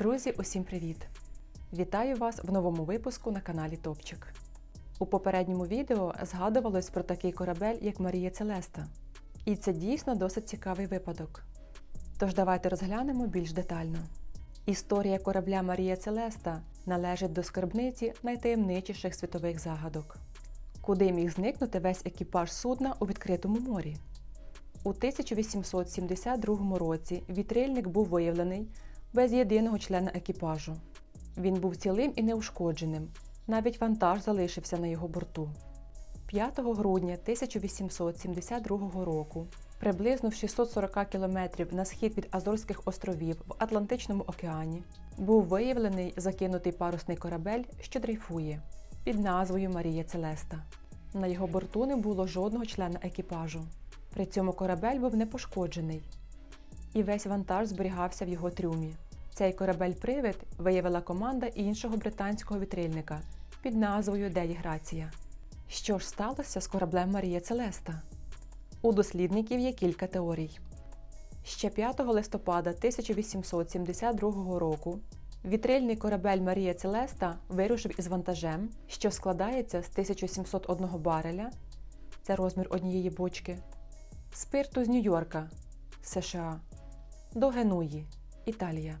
Друзі, усім привіт! Вітаю вас в новому випуску на каналі Топчик. У попередньому відео згадувалось про такий корабель, як Марія Целеста. І це дійсно досить цікавий випадок. Тож давайте розглянемо більш детально. Історія корабля Марія Целеста належить до скарбниці найтаємничіших світових загадок. Куди міг зникнути весь екіпаж судна у відкритому морі? У 1872 році вітрильник був виявлений без єдиного члена екіпажу. Він був цілим і неушкодженим, навіть вантаж залишився на його борту. 5 грудня 1872 року, приблизно в 640 кілометрів на схід від Азорських островів в Атлантичному океані, був виявлений закинутий парусний корабель, що дрейфує, під назвою Марія Целеста. На його борту не було жодного члена екіпажу. При цьому корабель був не пошкоджений, і весь вантаж зберігався в його трюмі. Цей корабель-привид виявила команда іншого британського вітрильника під назвою Деїграція. Що ж сталося з кораблем Марія Целеста? У дослідників є кілька теорій. Ще 5 листопада 1872 року вітрильний корабель Марія Целеста вирушив із вантажем, що складається з 1701 бареля це розмір однієї бочки, спирту з Нью-Йорка, США, до Генуї, Італія.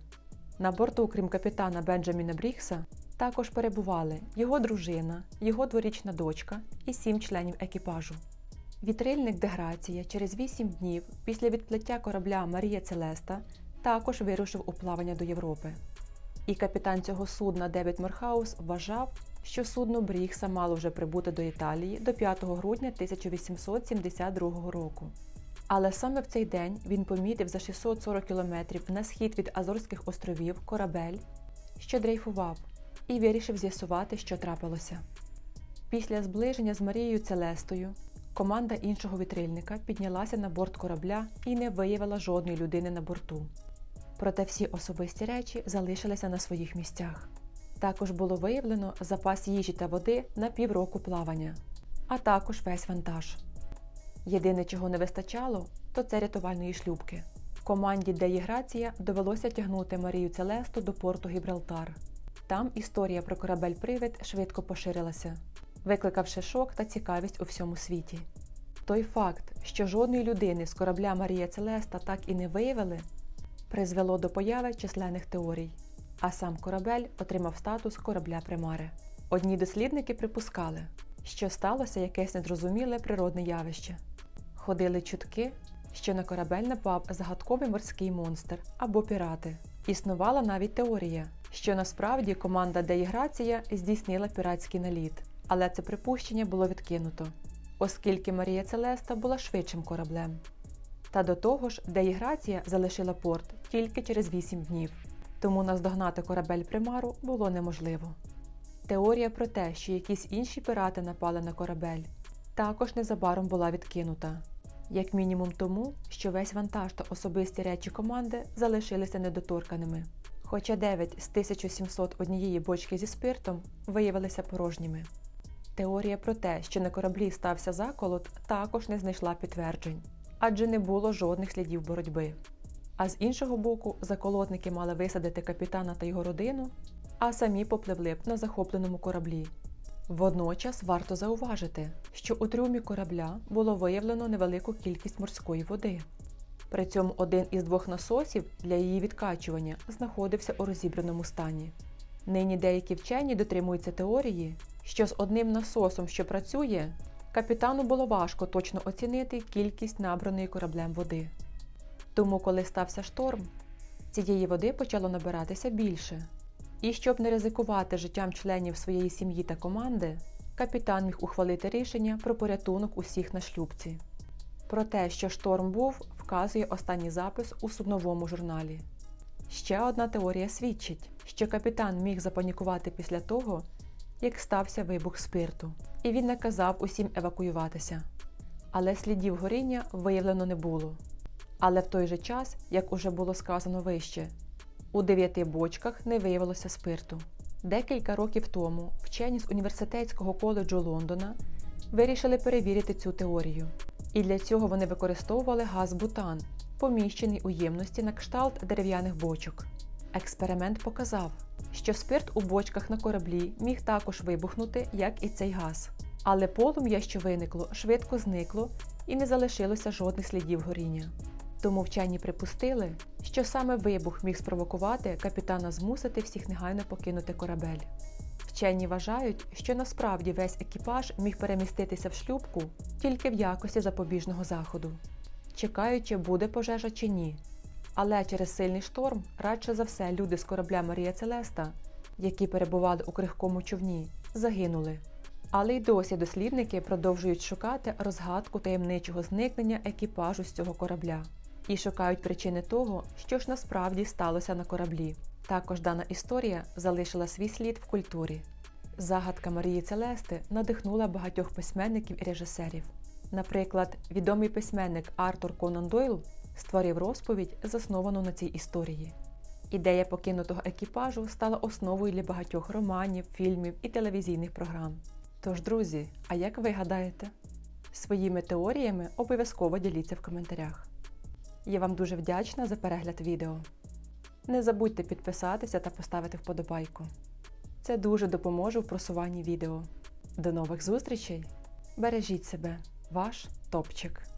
На борту, крім капітана Бенджаміна Брікса, також перебували його дружина, його дворічна дочка і сім членів екіпажу. Вітрильник Деграція через вісім днів після відплиття корабля Марія Целеста також вирушив у плавання до Європи. І капітан цього судна Девід Морхаус вважав, що судно Брікса мало вже прибути до Італії до 5 грудня 1872 року. Але саме в цей день він помітив за 640 кілометрів на схід від Азорських островів корабель, що дрейфував, і вирішив з'ясувати, що трапилося. Після зближення з Марією Целестою команда іншого вітрильника піднялася на борт корабля і не виявила жодної людини на борту. Проте всі особисті речі залишилися на своїх місцях. Також було виявлено запас їжі та води на півроку плавання, а також весь вантаж. Єдине, чого не вистачало, то це рятувальної шлюбки. Команді Деї Грація довелося тягнути Марію Целесту до порту Гібралтар. Там історія про корабель-привид швидко поширилася, викликавши шок та цікавість у всьому світі. Той факт, що жодної людини з корабля Марія Целеста так і не виявили, призвело до появи численних теорій, а сам корабель отримав статус корабля Примари. Одні дослідники припускали, що сталося якесь незрозуміле природне явище. Ходили чутки, що на корабель напав загадковий морський монстр або пірати. Існувала навіть теорія, що насправді команда Деіграція здійснила піратський наліт, але це припущення було відкинуто, оскільки Марія Целеста була швидшим кораблем. Та до того ж, Деіграція залишила порт тільки через 8 днів, тому наздогнати корабель примару було неможливо. Теорія про те, що якісь інші пірати напали на корабель, також незабаром була відкинута, як мінімум тому, що весь вантаж та особисті речі команди залишилися недоторканими. Хоча 9 з 1701 бочки зі спиртом виявилися порожніми. Теорія про те, що на кораблі стався заколот, також не знайшла підтверджень, адже не було жодних слідів боротьби. А з іншого боку, заколотники мали висадити капітана та його родину, а самі попливли б на захопленому кораблі. Водночас варто зауважити, що у трюмі корабля було виявлено невелику кількість морської води. При цьому один із двох насосів для її відкачування знаходився у розібраному стані. Нині деякі вчені дотримуються теорії, що з одним насосом, що працює, капітану було важко точно оцінити кількість набраної кораблем води. Тому, коли стався шторм, цієї води почало набиратися більше. І щоб не ризикувати життям членів своєї сім'ї та команди, капітан міг ухвалити рішення про порятунок усіх на шлюбці. Про те, що шторм був, вказує останній запис у судновому журналі. Ще одна теорія свідчить, що капітан міг запанікувати після того, як стався вибух спирту, і він наказав усім евакуюватися. Але слідів горіння виявлено не було. Але в той же час, як уже було сказано вище, у дев'яти бочках не виявилося спирту. Декілька років тому вчені з університетського коледжу Лондона вирішили перевірити цю теорію. І для цього вони використовували газ бутан, поміщений у ємності на кшталт дерев'яних бочок. Експеримент показав, що спирт у бочках на кораблі міг також вибухнути, як і цей газ. Але полум'я, що виникло, швидко зникло і не залишилося жодних слідів горіння. Тому вчені припустили, що саме вибух міг спровокувати капітана змусити всіх негайно покинути корабель. Вчені вважають, що насправді весь екіпаж міг переміститися в шлюпку тільки в якості запобіжного заходу, чекаючи, буде пожежа чи ні. Але через сильний шторм, радше за все, люди з корабля Марія Целеста, які перебували у крихкому човні, загинули. Але й досі дослідники продовжують шукати розгадку таємничого зникнення екіпажу з цього корабля і шукають причини того, що ж насправді сталося на кораблі. Також дана історія залишила свій слід в культурі. Загадка Марії Целести надихнула багатьох письменників і режисерів. Наприклад, відомий письменник Артур Конан Дойл створив розповідь, засновану на цій історії. Ідея покинутого екіпажу стала основою для багатьох романів, фільмів і телевізійних програм. Тож, друзі, а як ви гадаєте? Своїми теоріями обов'язково діліться в коментарях. Я вам дуже вдячна за перегляд відео. Не забудьте підписатися та поставити вподобайку. Це дуже допоможе в просуванні відео. До нових зустрічей! Бережіть себе, ваш топчик!